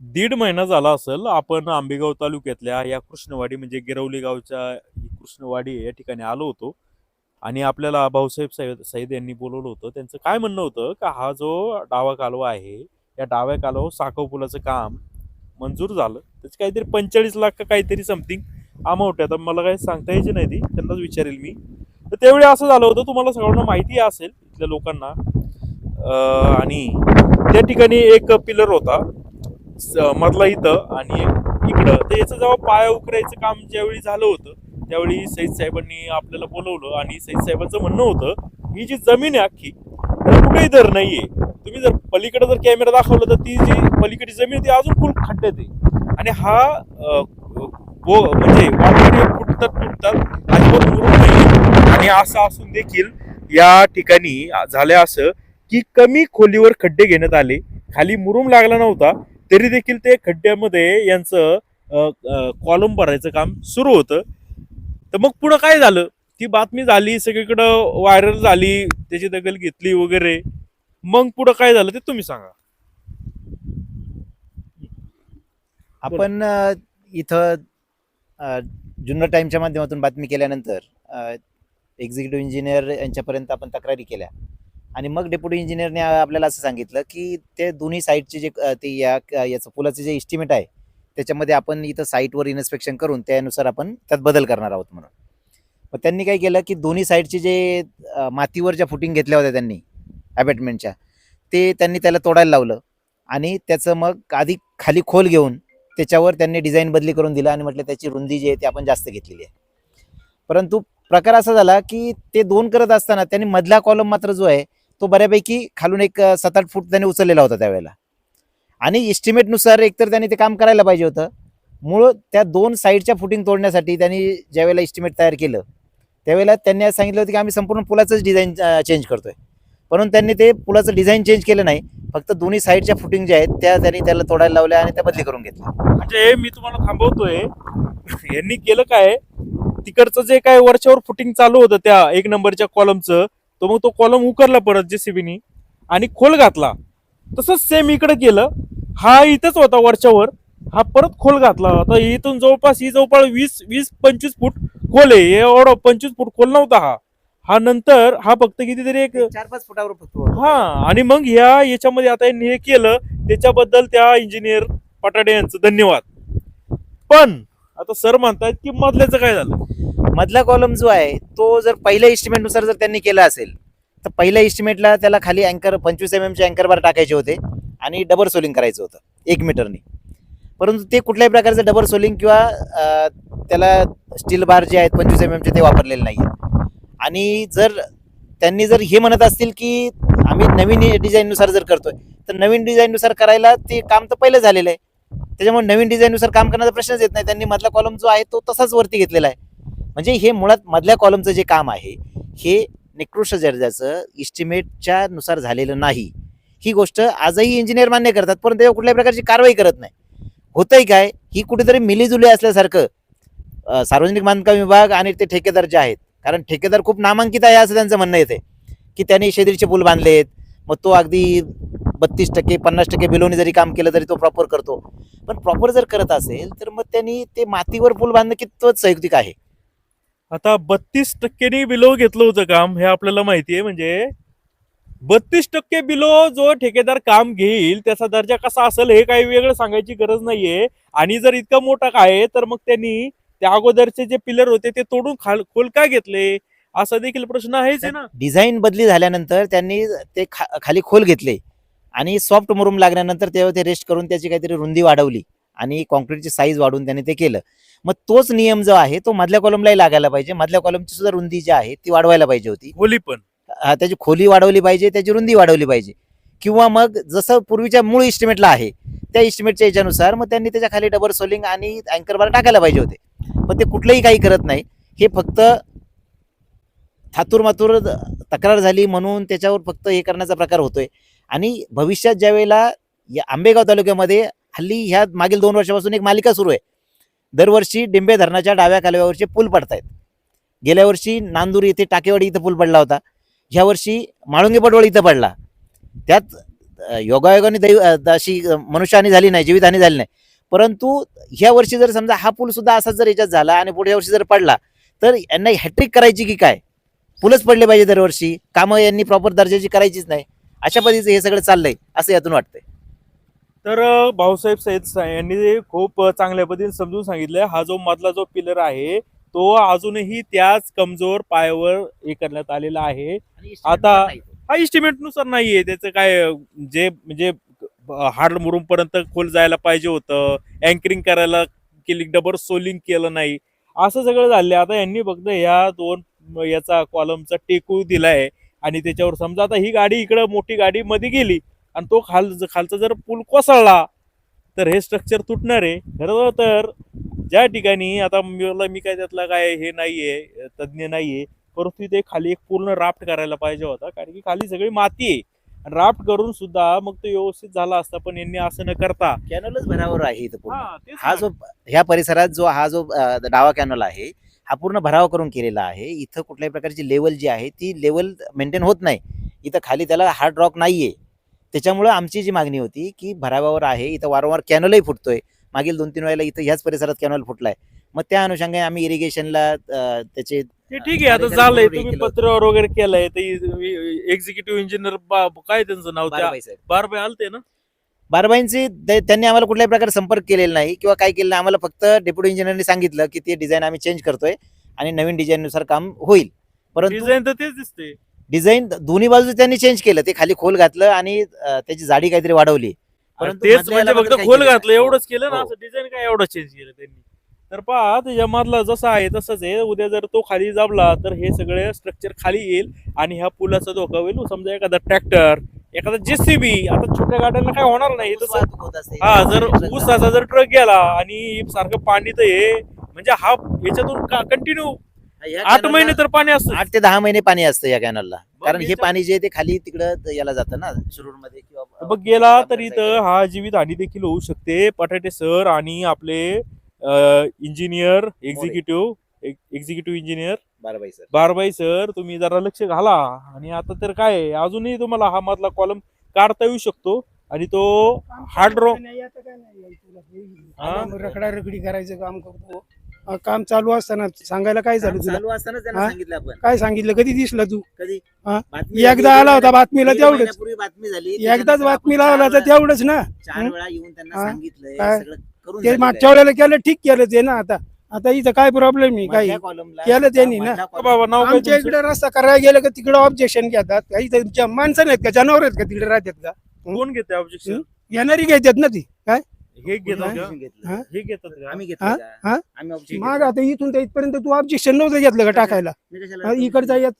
दीड महिना झाला असेल आपण आंबेगाव तालुक्यातल्या या कृष्णवाडी म्हणजे गिरवली गावच्या कृष्णवाडी या ठिकाणी आलो होतो. आणि आपल्याला भाऊसाहेब साहेब सईद यांनी बोलवलं होतं. त्यांचं काय म्हणणं होतं का हा जो डावा कालवा आहे या डाव्या कालवा साखव पुलाचं काम मंजूर झालं. त्याचे काहीतरी पंचेचाळीस लाख का काहीतरी समथिंग अमाऊंट आहे. आता मला काही सांगता यायची नाही ती त्यांनाच विचारेल मी. तर त्यावेळी असं झालं होतं तुम्हाला सगळ्यांना माहिती असेल इथल्या लोकांना. आणि त्या ठिकाणी एक पिलर होता. मधला इथं आणि इकडं. तर याचं जेव्हा पाया उकरायचं काम ज्यावेळी झालं होतं त्यावेळी सईद साहेबांनी आपल्याला बोलवलं आणि सईद साहेबांचं म्हणणं होतं ही जी जमीन आहे अख्खी तर कुठेही दर नाहीये. तुम्ही जर पलीकडे जर कॅमेरा दाखवला तर ती जी पलीकडची जमीन ती अजून फुल खड्ड्यात आहे आणि हा बो म्हणजे वाटेकडे फुटतात फुटतात अजिबात मुरुम नाही. आणि असं असून देखील या ठिकाणी झालं असं की कमी खोलीवर खड्डे घेण्यात आले. खाली मुरूम लागला नव्हता. तरी देखील ते खड्ड्यामध्ये यांचं कॉलम भरायचं काम सुरू होतं. तर मग पुढं काय झालं? ती बातमी झाली सगळीकडं व्हायरल झाली त्याची दखल घेतली वगैरे. मग पुढं काय झालं ते तुम्ही सांगा. आपण इथं जुन्नर टाइमच्या माध्यमातून बातमी केल्यानंतर एक्झिक्युटिव्ह इंजिनियर यांच्यापर्यंत आपण तक्रारी केल्या. आणि मग डेप्युटी इंजिनियरने आपल्याला असं सांगितलं की ते दोन्ही साईडचे जे ते या याचं पुलाचं जे इस्टिमेट आहे त्याच्यामध्ये आपण इथं साईटवर इन्स्पेक्शन करून त्यानुसार आपण त्यात बदल करणार आहोत म्हणून. मग त्यांनी काय केलं की दोन्ही साईडचे जे मातीवर ज्या फुटिंग घेतल्या होत्या त्यांनी अपार्टमेंटच्या ते त्यांनी त्याला तोडायला लावलं. आणि त्याचं मग आधी खाली खोल घेऊन त्याच्यावर त्यांनी डिझाईन बदली करून दिला आणि म्हटलं त्याची रुंदी जी आहे ती आपण जास्त घेतलेली आहे. परंतु प्रकार असा झाला की ते दोन करत असताना त्यांनी मधला कॉलम मात्र जो आहे तो बऱ्यापैकी खालून एक सात आठ फूट त्याने उचललेला होता त्यावेळेला. आणि इस्टिमेटनुसार एकतर त्यांनी ते काम करायला पाहिजे होतं. मूळ त्या दोन साईडच्या फुटिंग तोडण्यासाठी त्यांनी ज्यावेळेला इस्टिमेट तयार केलं त्यावेळेला त्यांनी सांगितलं होतं की आम्ही संपूर्ण पुलाचंच डिझाईन चेंज करतोय. परंतु त्यांनी ते पुलाचं डिझाईन चेंज केलं नाही फक्त दोन्ही साईडच्या फुटिंग ज्या आहेत त्या त्यांनी त्याला तोडायला लावल्या आणि त्या बदली करून घेतल्या. म्हणजे मी तुम्हाला थांबवतोय यांनी केलं काय? तिकडचं जे काय वरच्यावर फुटिंग चालू होतं त्या एक नंबरच्या कॉलमचं तो मग तो कॉलम उकरला परत जेसीबीनी आणि खोल घातला. तसंच सेम इकडे केलं. हा इथंच होता वरच्यावर हा परत खोल घातला आता इथून जवळपास ही जवळपास वीस वीस पंचवीस फूट खोल आहे. एवढा पंचवीस फूट खोल नव्हता हा. हा नंतर हा फक्त कितीतरी एक चार पाच फुटावर फक्त होतं. हा आणि मग ह्या याच्यामध्ये आता यांनी हे केलं. त्याच्याबद्दल त्या इंजिनियर पटाडे यांचं धन्यवाद. पण आता सर म्हणतात की मधल्याचं काय झालं? मधला कॉलम जो आहे तो जर पहिल्या इस्टिमेटनुसार जर त्यांनी केला असेल तर पहिल्या इस्टिमेटला त्याला खाली अँकर पंचवीस एम एमचे अँकर बार टाकायचे होते आणि डबल सोलिंग करायचं होतं एक मीटरनी. परंतु ते कुठल्याही प्रकारचं डबल सोलिंग किंवा त्याला स्टील बार जे आहेत पंचवीस एम एमचे ते वापरलेले नाही आहेत आणि जर त्यांनी जर हे म्हणत असतील की आम्ही नवीन डिझाईननुसार जर करतोय तर नवीन डिझाईननुसार करायला ते काम तर पहिलं झालेलं आहे. त्याच्यामुळे नवीन डिझाईननुसार काम करण्याचा प्रश्नच येत नाही. त्यांनी मधला कॉलम जो आहे तो तसाच वरती घेतलेला आहे. म्हणजे हे मुळात मधल्या कॉलमचं जे काम आहे हे निकृष्ट दर्जाचं इस्टिमेटच्या नुसार झालेलं नाही. ही गोष्ट आजही इंजिनियर मान्य करतात परंतु त्यावर कुठल्याही प्रकारची कारवाई करत नाही. होतंय काय ही कुठेतरी मिलीजुली असल्यासारखं सार्वजनिक बांधकाम विभाग आणि ते ठेकेदार जे आहेत कारण ठेकेदार खूप नामांकित आहे असं त्यांचं म्हणणं येते की त्यांनी शेतीचे पूल बांधलेत मग तो अगदी बत्तीस टक्के पन्नास टक्के बिलोने जरी काम केलं तरी तो प्रॉपर करतो. पण प्रॉपर जर करत असेल तर मग त्यांनी ते मातीवर पूल बांधणं कितपत संयुक्तिक आहे. आता बत्तीस टक्क्यांनी बिलो घेतलं होतं काम हे आपल्याला माहिती आहे. म्हणजे बत्तीस टक्के बिलो जो ठेकेदार काम घेईल त्याचा दर्जा कसा असेल हे काही वेगळं सांगायची गरज नाहीये. आणि जर इतका मोठा काय तर मग त्यांनी त्या अगोदरचे जे पिलर होते ते तोडून खाल खोल का घेतले? असा देखील प्रश्न आहेच आहे ना. डिझाईन बदली झाल्यानंतर त्यांनी ते खा खाली खोल घेतले. आणि सॉफ्ट मुरुम लागल्यानंतर तेव्हा ते रेस्ट करून त्याची काहीतरी रुंदी वाढवली. आणि कॉन्क्रीटची साईज वाढवून त्यांनी ते केलं. मग तोच नियम जो आहे तो मधल्या कॉलमलाही लागायला पाहिजे. मधल्या कॉलमची सुद्धा रुंदी जी आहे ती वाढवायला पाहिजे होती. खोली पण. त्याची खोली वाढवली पाहिजे त्याची रुंदी वाढवली पाहिजे. किंवा मग जसं पूर्वीच्या मूळ इस्टिमेटला आहे त्या इस्टिमेटच्या याच्यानुसार मग त्यांनी त्याच्याखाली डबल सोलिंग आणि अँकर बार टाकायला पाहिजे होते. पण ते कुठलंही काही करत नाही. हे फक्त थातूर मातूर तक्रार झाली म्हणून त्याच्यावर फक्त हे करण्याचा प्रकार होतोय. आणि भविष्यात ज्या वेळेला या आंबेगाव तालुक्यामध्ये हल्ली ह्या मागील दोन वर्षापासून एक मालिका सुरू आहे. दरवर्षी डिंबे धरणाच्या डाव्या कालव्यावरचे पूल पडतायत. गेल्या वर्षी नांदूर येथे टाकेवाडी इथं पूल पडला होता. ह्या वर्षी माळुंगे पडवळ इथं पडला. त्यात योगायोगाने दैव अशी मनुष्यहानी झाली नाही जीवितहानी झाली नाही. परंतु ह्या वर्षी जर समजा हा पूल सुद्धा असाच जर याच्यात झाला आणि पुढच्या वर्षी जर पडला तर यांना हॅट्रिक करायची की काय? पुलच पडले पाहिजे दरवर्षी. कामं यांनी प्रॉपर दर्जाची करायचीच नाही. अशा पद्धतीचं हे सगळं चाललंय असं यातून वाटतंय. तर भाऊसाहेब सईद सा- यांनी खूप चांगल्या पद्धतीने समजून सांगितलंय हा जो मधला जो पिलर आहे तो अजूनही त्याच कमजोर पायावर हे करण्यात आलेला आहे. आता- हा इस्टिमेटनुसार नाहीये. त्याचं काय जे म्हणजे हार्ड मुरुम पर्यंत खोल जायला पाहिजे होतं अँकरिंग करायला केली डबल सोलिंग केलं नाही असं सगळं झालंय. आता यांनी फक्त ह्या दोन याचा कॉलमचा टेकू दिलाय. आणि त्याच्यावर समजा आता ही गाडी इकडं मोठी गाडी मध्ये गेली आणि तो खाल खालचा जर पूल कोसळला तर हे स्ट्रक्चर तुटणार आहे. खरं तर ज्या ठिकाणी आता मला मी काय त्यातला काय हे नाहीये तज्ज्ञ नाहीये परंतु इथे खाली एक पूर्ण राफ्ट करायला पाहिजे होता कारण की खाली सगळी माती आहे. आणि राफ्ट करून सुद्धा मग तो व्यवस्थित झाला असता पण यांनी असं न करता कॅनोलच भरावर आहे इथं हा. जो ह्या परिसरात जो हा जो डावा कॅनॉल आहे हा पूर्ण भराव करून केलेला आहे. इथं कुठल्याही प्रकारची लेवल जी आहे ती लेवल मेंटेन होत नाही. इथं खाली त्याला हार्ड रॉक नाहीये. त्याच्यामुळं आमची जी मागणी होती की भरावावर आहे इथं वारंवार कॅनलही फुटतोय. मागील दोन तीन वेळेला इथं ह्याच परिसरात कॅनॉल फुटलाय. मग त्या अनुषंगाने आम्ही इरिगेशनला त्याचे ते ठीक आहे आता झालंय. तुम्ही. पत्रावर वगैरे केलंय ते एक्झिक्युटिव्ह इंजिनियर काय त्यांचं नाव बारबाई आलते ना? बारबाईंची त्यांनी आम्हाला कुठल्याही प्रकारे संपर्क केलेला नाही किंवा काय केलं नाही. आम्हाला फक्त डेप्युटी इंजिनियरने सांगितलं की ते डिझाईन आम्ही चेंज करतोय आणि नवीन डिझाईननुसार काम होईल. परंतु डिझाईन तर तेच दिसते डिझाईन दोन्ही बाजू त्यांनी चेंज केलं ते खाली खोल घातलं आणि त्याची जाडी काहीतरी वाढवली तेच म्हणजे फक्त खोल घातलं. एवढंच केलं ना हो. असं डिझाईन काय एवढं चेंज केलं त्यांनी तर पहा त्याच्या मधला जसा आहे तसंच आहे उद्या जर तो खाली दाबला तर हे सगळे स्ट्रक्चर खाली येईल आणि ह्या पुलाचा धोका होईल समजा एखादा ट्रॅक्टर एखादा जेसीबी आता छोट्या गाड्यांना काय होणार नाही. हा जर ऊसाचा जर ट्रक गेला आणि सारखं पाणी तर हे म्हणजे हा याच्यातून कंटिन्यू या आठ कॅनलला महिने तर पाणी असतं आठ ते दहा महिने पाणी असतं या कॅनलला कारण हे पाणी जे आहे ते खाली तिकडं याला जातं ना शिरूरमध्ये किंवा बघ गेला तर इथं हा जीवित हानी देखील होऊ शकते. पटाटे सर आणि आपले engineer executive executive engineer Barbai sir. Barbai sir तुम्ही जरा लक्ष घाला. आणि आता तर काय आहे, अजूनही तुम्हाला हा मधला कॉलम काढता येऊ शकतो. आणि तो हार्ड रॉक हा? रखडा रखडी करायचं काम करतो. काम चालू असताना सांगायला काय झालं तुला? चालू असताना त्यांना हा? सांगितलं आपण. काय सांगितलं? कधी दिसला तू? कधी? हा? बातमी एकदा आला होता बातमीला दीड तेवढंच. महिन्यापूर्वी बातमी झाली. एकदाच त्याच्यानंतर बातमी आपण लावला तर चार तेवढंच ना? चार हं? वेळा येऊन त्यांना हा? सांगितलंय काय? सगळं करून ते आहे. मागच्या वेळेला केलं ठीक केलं ते ना आता. आता इथं काय प्रॉब्लेम नाही काही? केलं त्यांनी ना. बाबा नाव काय आमच्या तुमचं? इकडे रस्ता करायला गेलं का तिकडे ऑब्जेक्शन घेतात. काही माणसं नाहीत का? जनावर आहेत का तिकडे राहतात का? कोण घेते ऑब्जेक्शन येणारी घेतात ना ती. काय? हे घेतात का Objection घेतलं. हा? हे घेतात का आम्ही हा? घेतलं का? हा? आम्ही objection माग. आता इथून तर इथपर्यंत तू ऑब्जेक्शन नव्हतं घेतलं का टाकायला हा, इकडचा? येत